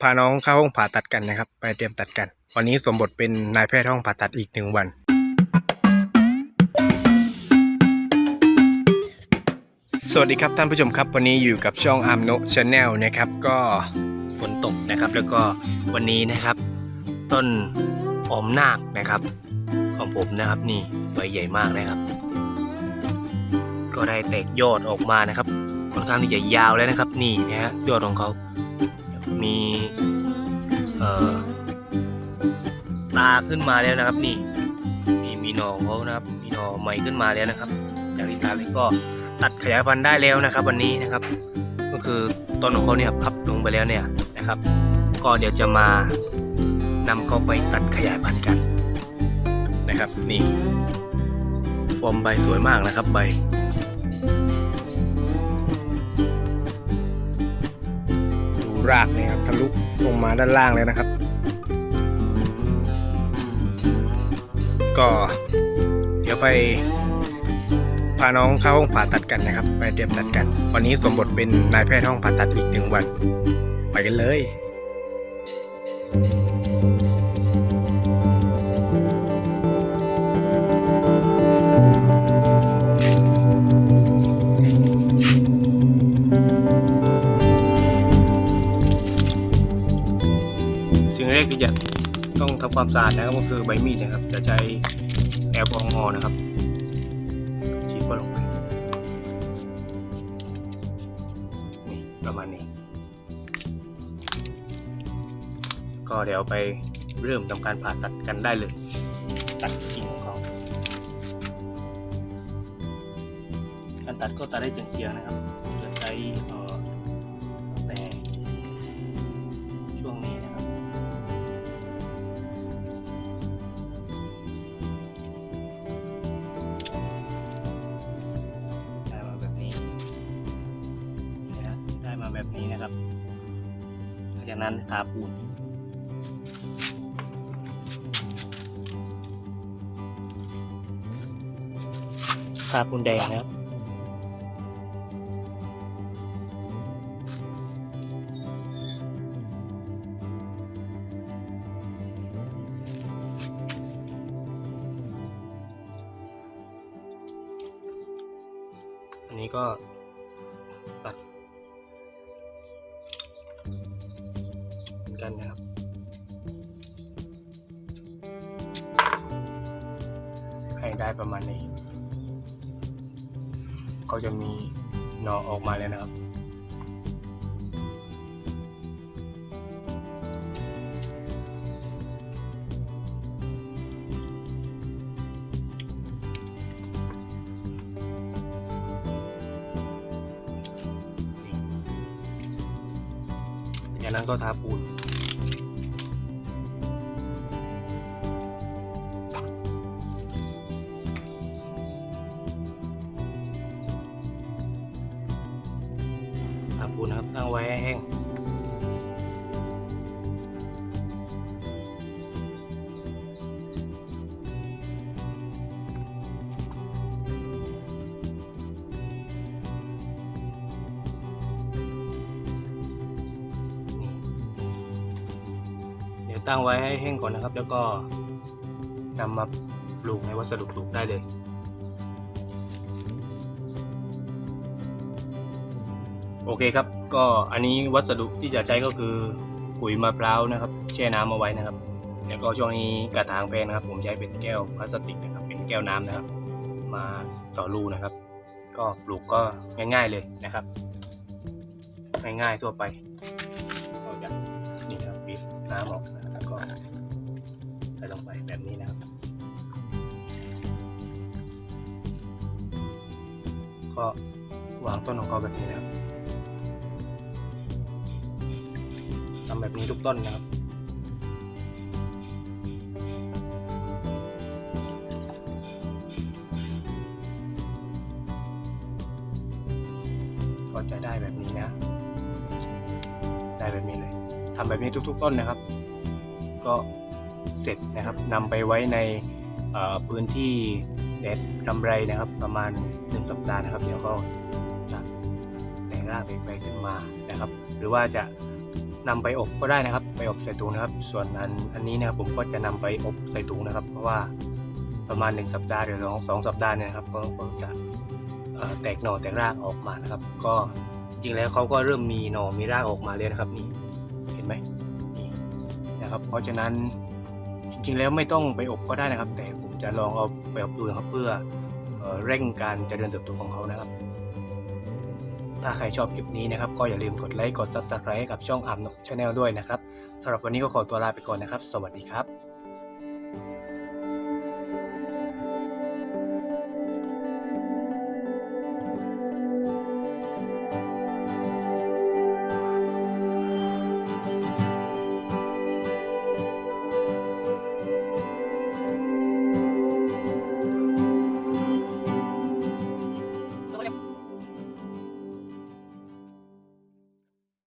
พาน้องเข้าห้องผ่าตัดกันนะครับ ไปเตรียมตัดกัน วันนี้สมบทเป็นนายแพทย์ห้องผ่าตัดอีกหนึ่งวัน สวัสดีครับท่านผู้ชมครับ วันนี้อยู่กับช่องอาร์มโนชาแนลนะครับก็ฝนตกนะครับ แล้วก็วันนี้นะครับ ต้นออมนาคนะครับ ของผมนะครับนี่ใบใหญ่มากนะครับ ก็ได้แตกยอดออกมานะครับค่อนข้างที่จะยาวแล้วนะครับ นี่นะฮะยอดของเขา มีเอ่อตาขึ้นมาแล้วนะครับ นี่นี่มีหนอของเขานะครับ มีหนอใหม่ขึ้นมาแล้วนะครับจากที่ตาเลยก็ตัดขยายพันธุ์ได้แล้วนะครับ วันนี้นะครับ ก็คือต้นของเขาเนี่ยพับลงไปแล้วเนี่ยนะครับ ก็เดี๋ยวจะมานำเขาไปตัดขยายพันธุ์กันนะครับ นี่ฟอร์มใบสวยมากนะครับใบ รากเนี่ยครับทะลุลงมาด้านล่างเลยนะครับ ก็เดี๋ยวไปพาน้องเข้าห้องผ่าตัดกันนะครับ ไปเตรียมตัดกัน วันนี้สมบทเป็นนายแพทย์ห้องผ่าตัดอีกหนึ่งวัน ไปกันเลย สิ่งแรกที่จะต้องทำความสะอาดนะครับก็คือใบมีดนะครับ จะใช้แอลกอฮอล์นะครับฉีดเข้าลงไปนี่ประมาณนี้ ก็เดี๋ยวไปเริ่มทำการผ่าตัดกันได้เลย ตัดกิ่งของเขาการตัดก็ตัดได้เฉียงๆนะครับ แบบนี้นะครับหลังจากนั้นทาปูนทาปูนแดงนะครับอันนี้ก็ตัด กันนะครับ ให้ได้ประมาณนี้ ก็จะมีหนอออกมาเลยนะครับ จากนั้นก็ทาปูนทาปูนนะครับตั้งไว้ให้แห้ง ตั้งไว้ให้แห้งก่อนนะครับ แล้วก็นำมาปลูกในวัสดุปลูกได้เลยโอเคครับ ก็อันนี้วัสดุที่จะใช้ก็คือขุยมะพร้าวนะครับ แช่น้ำเอาไว้นะครับ แล้วก็ช่วงนี้กระถางแพงนะครับ ผมใช้เป็นแก้วพลาสติกนะครับ เป็นแก้วน้ำนะครับ มาต่อรูนะครับ ก็ปลูกก็ง่าย ๆเลยนะครับ ง่ายๆทั่วไปก็จะนี่ครับบีบน้ำออกนะ ก็ใส่ลงไปแบบนี้นะครับ ก็วางต้นของเขาแบบนี้นะครับทำแบบนี้ทุกต้นนะครับก็จะได้แบบนี้นะ ได้แบบนี้เลย ทำแบบนี้ทุก ๆ ต้นนะครับ ก็เสร็จนะครับนำไปไว้ในพื้นที่แดดกำไรนะครับ ประมาณหนึ่งสัปดาห์นะครับ เดี๋ยวก็จะแตกรากแตกใบขึ้นมานะครับ หรือว่าจะนำไปอบก็ได้นะครับ ไปอบใส่ถุงนะครับ ส่วนอันอันนี้นะครับผมก็จะนำไปอบใส่ถุงนะครับ เพราะว่าประมาณ 1 สัปดาห์หรือสองสองสัปดาห์เนี่ยนะครับก็จะแตกหน่อแตกรากออกมานะครับ ก็จริงแล้วเขาก็เริ่มมีหน่อมีรากออกมาเลยนะครับนี่เห็นไหม นะครับ เพราะฉะนั้นจริงๆแล้วไม่ต้องไปอบก็ได้นะครับ แต่ผมจะลองเอาไปอบดูนะครับเพื่อเร่งการเจริญเติบโตของเขานะครับ ถ้าใครชอบคลิปนี้นะครับ ก็อย่าลืมกดไลค์กด subscribe ให้กับช่องอาร์มนกชาแนลด้วยนะครับสำหรับวันนี้ก็ขอตัวลาไปก่อนนะครับ สวัสดีครับ